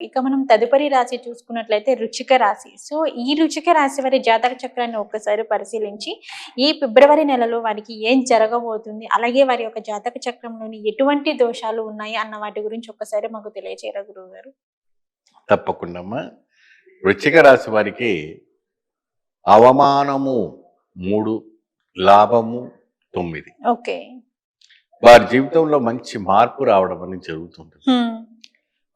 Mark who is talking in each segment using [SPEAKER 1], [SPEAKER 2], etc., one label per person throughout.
[SPEAKER 1] ఇక మనం తదుపరి రాశి చూసుకున్నట్లయితే రుచిక రాశి. సో ఈ రుచిక రాశి వారి జాతక చక్రాన్ని ఒక్కసారి పరిశీలించి ఈ ఫిబ్రవరి నెలలో వారికి ఏం జరగబోతుంది అలాగే వారి యొక్క జాతక చక్రంలోని ఎటువంటి దోషాలు ఉన్నాయి అన్న వాటి గురించి ఒక్కసారి మాకు తెలియచేయరా గురువు గారు
[SPEAKER 2] తప్పకుండా వృశ్చిక రాశి వారికి అవమానము మూడు లాభము తొమ్మిది.
[SPEAKER 1] ఓకే.
[SPEAKER 2] వారి జీవితంలో మంచి మార్పు రావడం అనేది జరుగుతుంది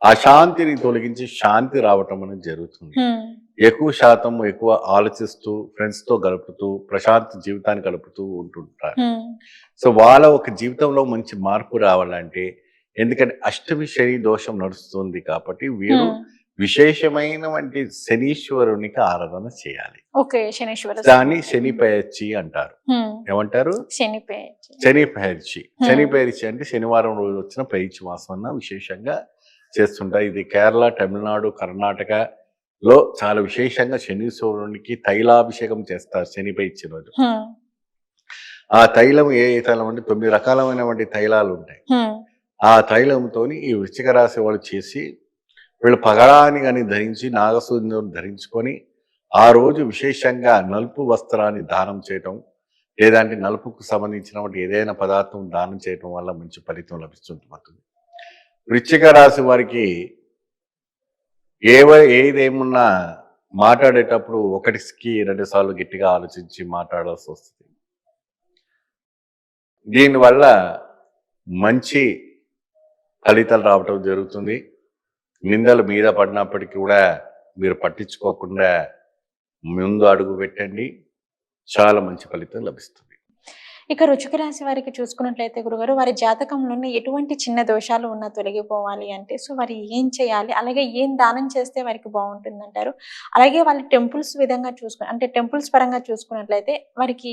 [SPEAKER 2] అశాంతిని తొలగించి శాంతి రావటం అనేది జరుగుతుంది. ఎక్కువ శాతం ఎక్కువ ఆలోచిస్తూ ఫ్రెండ్స్తో గడుపుతూ ప్రశాంత జీవితాన్ని గడుపుతూ ఉంటుంటారు. సో వాళ్ళ ఒక జీవితంలో మంచి మార్పు రావాలంటే ఎందుకంటే అష్టమి శని దోషం నడుస్తుంది కాబట్టి వీరు విశేషమైనటువంటి శనీశ్వరునికి ఆరాధన చేయాలి. దాన్ని శని పయర్చి అంటారు. ఏమంటారు?
[SPEAKER 1] శని పేరు
[SPEAKER 2] శని పయర్చి. శని పయర్చి అంటే శనివారం రోజు వచ్చిన పైచి మాసం అన్న విశేషంగా చేస్తుంటారు ఇది కేరళ తమిళనాడు కర్ణాటక లో చాలా విశేషంగా శనీశ్వరునికి తైలాభిషేకం చేస్తారు శని పైచి రోజు. ఆ తైలం ఏ తైలం అంటే తొమ్మిది రకాలమైనటువంటి తైలాలు ఉంటాయి ఆ తైలంతోని ఈ వృశ్చిక రాశి వాళ్ళు చేసి వీళ్ళు పగడాన్ని కానీ ధరించి నాగసూర్యం ధరించుకొని ఆ రోజు విశేషంగా నలుపు వస్త్రాన్ని దానం చేయటం లేదంటే నలుపుకు సంబంధించినటువంటి ఏదైనా పదార్థం దానం చేయటం వల్ల మంచి ఫలితం లభిస్తుంటుంది. వృచ్చిక రాశి వారికి ఏవ ఏదేమున్నా మాట్లాడేటప్పుడు ఒకటికి రెండు సార్లు గట్టిగా ఆలోచించి మాట్లాడాల్సి వస్తుంది. దీనివల్ల మంచి ఫలితాలు రావటం జరుగుతుంది. నిందలు మీద పడినప్పటికీ కూడా మీరు పట్టించుకోకుండా ముందు అడుగు పెట్టండి. చాలా మంచి ఫలితం లభిస్తుంది.
[SPEAKER 1] ఇక రుచిక రాశి వారికి చూసుకున్నట్లయితే గురుగారు వారి జాతకంలోని ఎటువంటి చిన్న దోషాలు ఉన్నా తొలగిపోవాలి అంటే సో వారు ఏం చేయాలి? అలాగే ఏం దానం చేస్తే వారికి బాగుంటుంది అంటారు అలాగే వాళ్ళ టెంపుల్స్ విధంగా చూసుకుని అంటే టెంపుల్స్ పరంగా చూసుకున్నట్లయితే వారికి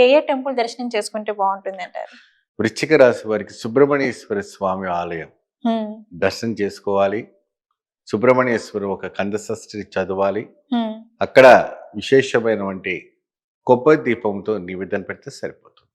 [SPEAKER 1] ఏ ఏ టెంపుల్ దర్శనం చేసుకుంటే బాగుంటుంది అంటారు
[SPEAKER 2] వృశ్చిక రాశి వారికి సుబ్రహ్మణ్యేశ్వర స్వామి ఆలయం. దర్శనం చేసుకోవాలి. సుబ్రహ్మణ్యేశ్వరు ఒక కందశస్త్రి చదవాలి. అక్కడ విశేషమైనటువంటి కొబ్బరి దీపంతో నివేదన పెడితే సరిపోతుంది.